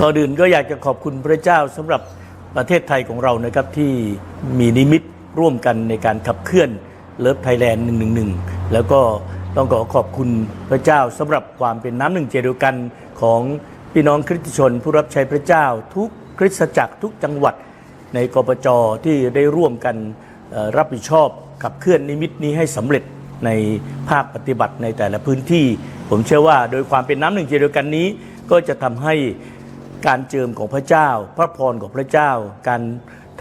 ก่อนอื่นก็อยากจะขอบคุณพระเจ้าสำหรับประเทศไทยของเรานะครับที่มีนิมิตร่วมกันในการขับเคลื่อนเลิฟไทยแลนด์111แล้วก็ต้องขอขอบคุณพระเจ้าสำหรับความเป็นน้ำหนึ่งใจเดียวกันของพี่น้องคริสตชน ผู้รับใช้พระเจ้า ทุกคริสตจักรทุกจังหวัดในกปจที่ได้ร่วมกันรับผิดชอบขับเคลื่อนนิมิตนี้ให้สำเร็จในภาคปฏิบัติในแต่ละพื้นที่ ผมเชื่อว่าโดยความเป็นน้ำหนึ่งใจเดียวกันนี้ ก็จะทำให้ การเจิมของพระเจ้า พระพรของพระเจ้า การ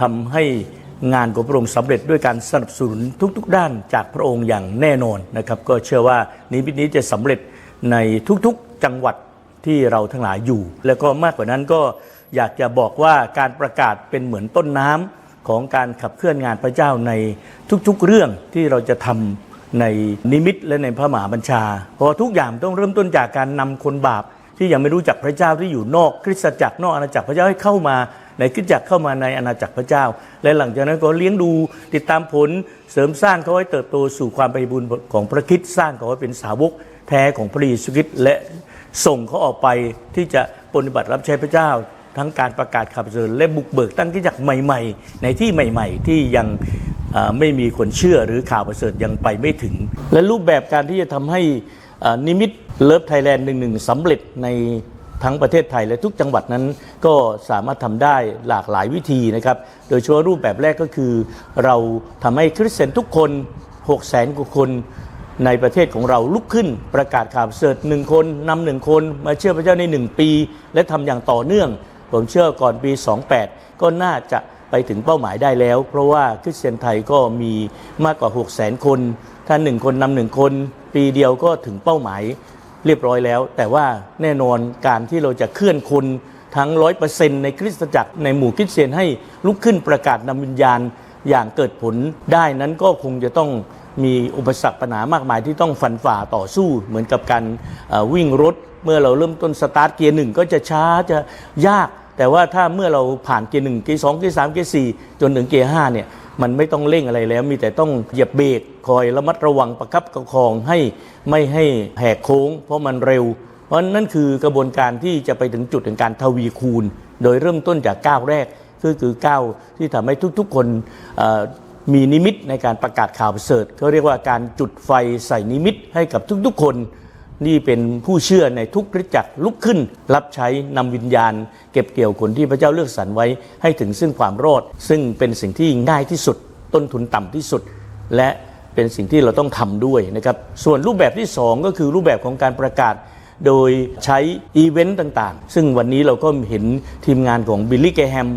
ทำให้งานของพระองค์สำเร็จด้วยการสนับสนุนทุก ๆ ด้านจากพระองค์อย่างแน่นอนนะครับ ก็เชื่อว่านิมิตนี้จะสำเร็จในทุกๆจังหวัดที่เราทั้งหลายอยู่ แล้วก็มากกว่านั้นก็อยากจะบอกว่าการประกาศเป็นเหมือนต้นน้ำของการขับเคลื่อนงานพระเจ้าในทุกๆเรื่องที่เราจะทำในนิมิตและในพระมหาบัญชา เพราะทุกอย่างต้องเริ่มต้นจากการนำคนบาป ที่ยังไม่รู้จักพระเจ้าที่อยู่นอกคริสตจักรนอกอาณาจักรพระเจ้าให้เข้ามาในคริสตจักรเข้ามาในอาณาจักรพระเจ้า และหลังจากนั้นก็เลี้ยงดูติดตามผลเสริมสร้างเขาให้เติบโตสู่ความไปบุญของพระคิดสร้างเขาให้เป็นสาวกแท้ของพระเยซูคริสต์และส่งเขาออกไปที่จะปฏิบัติรับใช้พระเจ้า ทั้งการประกาศขับเสริญและบุกเบิกตั้งคริสตจักรใหม่ๆ ในที่ใหม่ ๆ ที่ยังไม่มีคนเชื่อหรือข่าวประเสริฐยังไปไม่ถึง และรูปแบบการที่จะทำให้ นิมิตเลิฟไทยแลนด์หนึ่งหนึ่งสำเร็จในทั้งประเทศไทยและทุกจังหวัดนั้นก็สามารถทำได้หลากหลายวิธีนะครับ โดยเฉพาะรูปแบบแรกก็คือ เราทำให้คริสเตียนทุกคน6 0แสนกว่าคนในประเทศของเราลุกขึ้นประกาศข่าวเสดหนึ่งคนนำหนึ่งคนมาเชื่อพระเจ้าใน1ปี และทำอย่างต่อเนื่อง ผมเชื่อก่อนปี 28 ก็น่าจะไปถึงเป้าหมายได้แล้ว เพราะว่าคริสเตียนไทยก็มีมากกว่า 6 0แสนคน ถ้าหนึ่งคนนำหนึ่งคน ปีเดียวก็ถึงเป้าหมายเรียบร้อยแล้ว แต่ว่าแน่นอนการที่เราจะเคลื่อนคนทั้งร้อยเปอร์เซ็นต์ในคริสตจักรในหมู่คริสเตียนให้ลุกขึ้นประกาศนำวิญญาณอย่างเกิดผลได้นั้นก็คงจะต้องมีอุปสรรคปัญหามากมายที่ต้องฟันฝ่าต่อสู้เหมือนกับการวิ่งรถ เมื่อเราเริ่มต้นสตาร์ทเกียร์หนึ่งก็จะช้าจะยาก แต่ว่าถ้าเมื่อเราผ่านเกียร์หนึ่งเกียร์สองเกียร์สามเกียร์สี่จนถึงเกียร์ห้าเนี่ย มันไม่ต้องเร่งอะไรแล้ว มีแต่ต้องเหยียบเบรกคอยระมัดระวังประคับประคองให้ไม่ให้แหกโค้ง เพราะมันเร็ว เพราะนั่นคือกระบวนการที่จะไปถึงจุดแห่งการทวีคูณ โดยเริ่มต้นจากก้าวแรกก็คือก้าวที่ทำให้ทุกๆคนมีนิมิตในการประกาศข่าวประเสริฐเขาเรียกว่าการจุดไฟใส่นิมิตให้กับทุกๆคน นี่เป็นผู้เชื่อในทุกคริสจักรลุกขึ้น รับใช้นำวิญญาณ เก็บเกี่ยวคนที่พระเจ้าเลือกสรรไว้ให้ถึงซึ่งความรอด ซึ่งเป็นสิ่งที่ง่ายที่สุด ต้นทุนต่ำที่สุด และเป็นสิ่งที่เราต้องทำด้วยนะครับส่วนรูปแบบที่ 2 ก็คือรูปแบบของการประกาศ โดยใช้อีเวนต์ต่างๆ ซึ่งวันนี้เราก็เห็นทีมงานของบิลลี่แกแฮม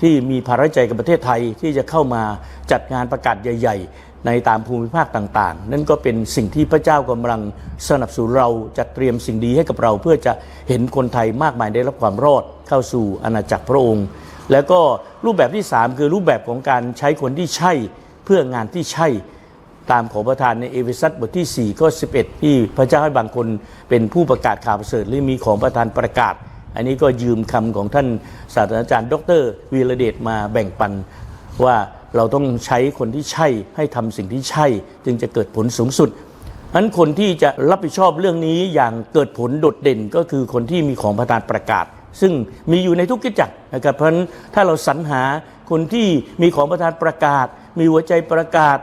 ที่มีภารกิจกับประเทศไทยที่จะเข้ามาจัดงานประกาศใหญ่ ๆ ในตามภูมิภาคต่างๆ นั่นก็เป็นสิ่งที่พระเจ้ากำลังสนับสนุนเราจัดเตรียมสิ่งดีให้กับเรา เพื่อจะเห็นคนไทยมากมายได้รับความรอดเข้าสู่อาณาจักรพระองค์ แล้วก็รูปแบบที่ 3 คือรูปแบบของการใช้คนที่ใช่เพื่องานที่ใช่ตามขอประทานในเอเฟซัสบทที่4ข้อ11 ที่พระเจ้าให้บางคนเป็นผู้ประกาศข่าวประเสริฐหรือมีของประทานประกาศ อันนี้ก็ยืมคำของท่านศาสตราจารย์ ดรวีระเดชมาแบ่งปันว่า เราต้องใช้คนที่ใช่ให้ทำสิ่งที่ใช่ จึงจะเกิดผลสูงสุดนั้นคนที่จะรับผิดชอบเรื่องนี้อย่างเกิดผลโดดเด่นก็คือคนที่มีของประทานประกาศ ซึ่งมีอยู่ในทุกกิจจักรนะครับเพราะฉะนั้นถ้าเราสรรหาคนที่มีของประทานประกาศ มีหัวใจประกาศ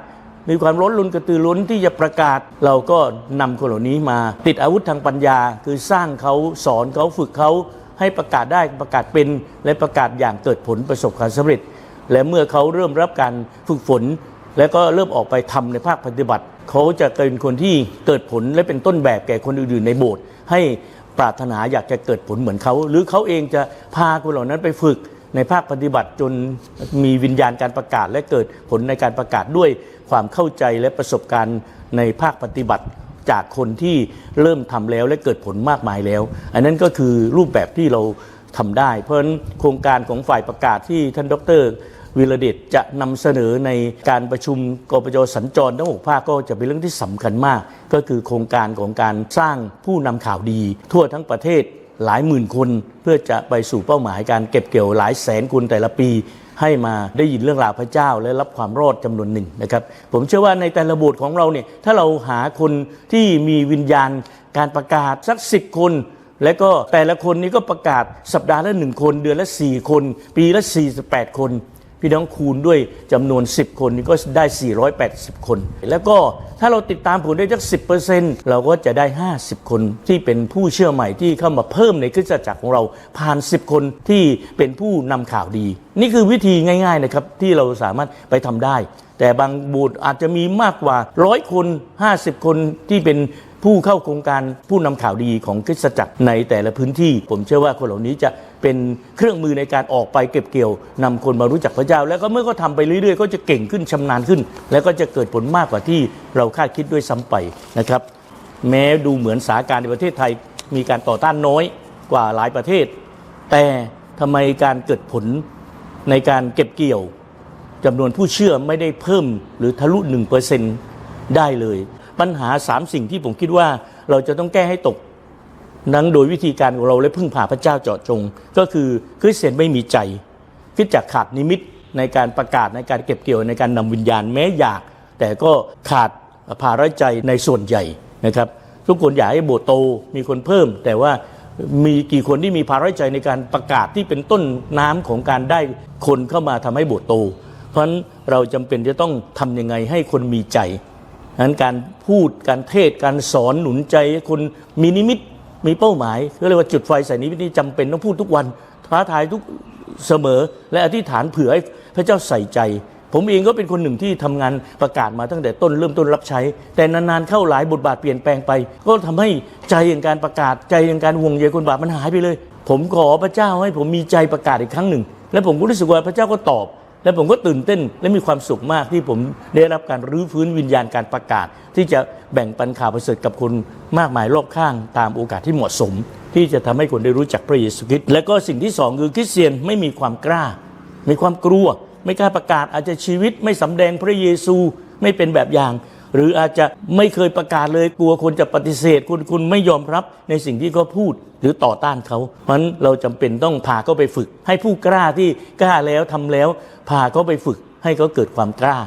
มีความร้อนรุนกระตือร้นที่จะประกาศ เราก็นำคนเหล่านี้มา ติดอาวุธทางปัญญา คือสร้างเขาสอนเขาฝึกเขาให้ประกาศได้ประกาศเป็นและประกาศอย่างเกิดผลประสบความสำเร็จ และเมื่อเขาเริ่มรับการฝึกฝน แล้วก็เริ่มออกไปทำในภาคปฏิบัติ เขาจะเป็นคนที่เกิดผลและเป็นต้นแบบแก่คนอื่นๆในโบสถ์ให้ปรารถนาอยากจะเกิดผลเหมือนเขา หรือเขาเองจะพาคนเหล่านั้นไปฝึกในภาคปฏิบัติจนมีวิญญาณการประกาศ และเกิดผลในการประกาศด้วยความเข้าใจและประสบการณ์ในภาคปฏิบัติจากคนที่เริ่มทำแล้วและเกิดผลมากมายแล้ว อันนั้นก็คือรูปแบบที่เราทำได้ เพราะฉะนั้นโครงการของฝ่ายประกาศที่ท่านดร วิรเดชจะนำเสนอในการประชุมกปจสัญจรทั้งหกภาคก็จะเป็นเรื่องที่สำคัญมาก ก็คือโครงการของการสร้างผู้นำข่าวดี ทั่วทั้งประเทศหลายหมื่นคน เพื่อจะไปสู่เป้าหมายการเก็บเกี่ยวหลายแสนคนแต่ละปี ให้มาได้ยินเรื่องราวพระเจ้าและรับความรอดจำนวนหนึ่งนะครับผมเชื่อว่าในแต่ละโบสถ์ของเราเนี่ยถ้าเราหาคนที่มีวิญญาณการประกาศสักสิบคนและก็แต่ละคนนี้ก็ประกาศสัปดาห์ละหนึ่งคน เดือนละ 4 คน ปีละ 48 คน พี่น้องคูณด้วยจำนวน 10 คนนี่ก็ได้ 480 คน แล้วก็ถ้าเราติดตามผลได้สัก 10%เราก็จะได้ 50 คนที่เป็นผู้เชื่อใหม่ที่เข้ามาเพิ่มในคริสตจักรของเราผ่าน 10 คนที่เป็นผู้นำข่าวดี นี่คือวิธีง่าย ๆนะครับที่เราสามารถไปทำได้ แต่บางบูธอาจจะมีมากกว่าร้อยคน 50 คนที่เป็นผู้เข้าโครงการผู้นำข่าวดีของคริสตจักรในแต่ละพื้นที่ ผมเชื่อว่าคนเหล่านี้จะเป็นเครื่องมือในการออกไปเก็บเกี่ยวนำคนมารู้จักพระเจ้า แล้วก็เมื่อเขาทำไปเรื่อยๆ ก็จะเก่งขึ้นชำนาญขึ้น แล้วก็จะเกิดผลมากกว่าที่เราคาดคิดด้วยซ้ำไปนะครับ แม้ดูเหมือนสถานการณ์ในประเทศไทยมีการต่อต้านน้อยกว่าหลายประเทศ แต่ทำไมการเกิดผลในการเก็บเกี่ยว จำนวนผู้เชื่อไม่ได้เพิ่มหรือทะลุ 1%ได้เลย ปัญหา 3 สิ่งที่ผมคิดว่าเราจะต้องแก้ให้ตกนั้นโดยวิธีการของเราและพึ่งพาพระเจ้าเจาะจง ก็คือคริสเตียนไม่มีใจคิดจักขาดนิมิตในการประกาศในการเก็บเกี่ยวในการนำวิญญาณแม้อยาก แต่ก็ขาดภาระใจในส่วนใหญ่นะครับ ทุกคนอยากให้โบสถ์โตมีคนเพิ่ม แต่ว่ามีกี่คนที่มีภาระใจในการประกาศที่เป็นต้นน้ำของการได้คนเข้ามาทำให้โบสถ์โต เพราะฉะนั้นเราจำเป็นจะต้องทำยังไงให้คนมีใจนั้นการพูดการเทศการสอนหนุนใจให้คนมีนิมิตมีเป้าหมายก็เรียกว่าจุดไฟใส่นิมิตนี่จำเป็นต้องพูดทุกวันท้าทายทุกเสมอ และอธิษฐานเผื่อให้พระเจ้าใส่ใจ ผมเองก็เป็นคนหนึ่งที่ทำงานประกาศมาตั้งแต่ต้นเริ่มต้นรับใช้ แต่นานๆเข้าหลายบทบาทเปลี่ยนแปลงไป ก็ทำให้ใจอย่างการประกาศใจอย่างการห่วงใยคนบาปมันหายไปเลย ผมขอพระเจ้าให้ผมมีใจประกาศอีกครั้งหนึ่ง และผมก็รู้สึกว่าพระเจ้าก็ตอบ และผมก็ตื่นเต้นและมีความสุขมากที่ผมได้รับการรื้อฟื้นวิญญาณการประกาศ ที่จะแบ่งปันข่าวประเสริฐกับคนมากมายรอบข้างตามโอกาสที่เหมาะสม ที่จะทำให้คนได้รู้จักพระเยซูคริสต์และก็สิ่งที่สองคือคริสเตียนไม่มีความกล้า มีความกลัว ไม่กล้าประกาศอาจจะชีวิตไม่สำแดงพระเยซูไม่เป็นแบบอย่าง หรืออาจจะไม่เคยประกาศเลยกลัวคนจะปฏิเสธคุณคุณไม่ยอมรับในสิ่งที่เขาพูด หรือต่อต้านเขา เพราะฉะนั้นเราจำเป็นต้องพาเขาไปฝึก ให้ผู้กล้าที่กล้าแล้วทำแล้ว พาเขาไปฝึกให้เขาเกิดความกล้า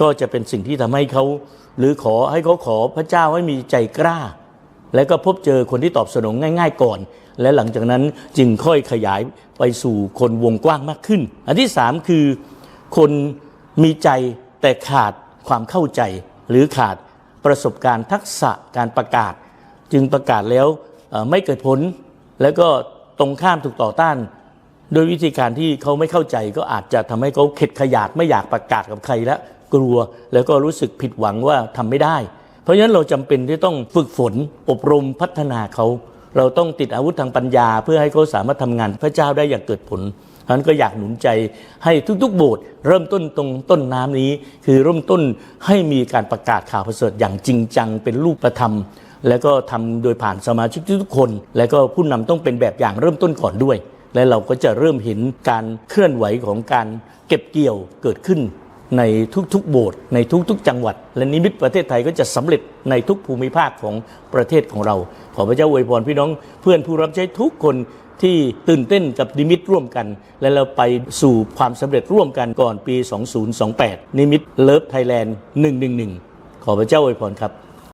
ก็จะเป็นสิ่งที่ทำให้เขา หรือขอให้เขาขอพระเจ้าให้มีใจกล้า แล้วก็พบเจอคนที่ตอบสนองง่าย ๆ ก่อน และหลังจากนั้นจึงค่อยขยายไปสู่คนวงกว้างมากขึ้น อันที่สามคือคนมีใจแต่ขาดความเข้าใจ หรือขาดประสบการณ์ทักษะการประกาศ จึงประกาศแล้ว ไม่เกิดผล แล้วก็ตรงข้ามถูกต่อต้าน โดยวิธีการที่เขาไม่เข้าใจก็อาจจะทำให้เขาเข็ดขยาดไม่อยากประกาศกับใครและกลัว แล้วก็รู้สึกผิดหวังว่าทำไม่ได้ เพราะฉะนั้นเราจำเป็นที่ต้องฝึกฝนอบรมพัฒนาเขา เราต้องติดอาวุธทางปัญญา เพื่อให้เขาสามารถทำงานพระเจ้าได้อย่างเกิดผลฉะนั้นก็อยากหนุนใจให้ทุกๆ โบสถ์เริ่มต้นตรงต้นน้ำนี้ คือเริ่มต้นให้มีการประกาศข่าวประเสริฐอย่างจริงจังเป็นรูปธรรม แล้วก็ทำโดยผ่านสมาชิกทุกคน แล้วก็ผู้นำต้องเป็นแบบอย่างเริ่มต้นก่อนด้วย และเราก็จะเริ่มเห็นการเคลื่อนไหวของการเก็บเกี่ยวเกิดขึ้นในทุกๆ โบสถ์ในทุกๆ จังหวัด และนิมิตประเทศไทยก็จะสำเร็จในทุกภูมิภาคของประเทศของเรา ขอพระเจ้าอวยพรพี่น้องเพื่อนผู้รับใช้ทุกคนที่ตื่นเต้นกับนิมิตร่วมกัน และเราไปสู่ความสำเร็จร่วมกันก่อนปี 2028 นิมิตเลิฟไทยแลนด์ 111 ขอพระเจ้าอวยพรครับ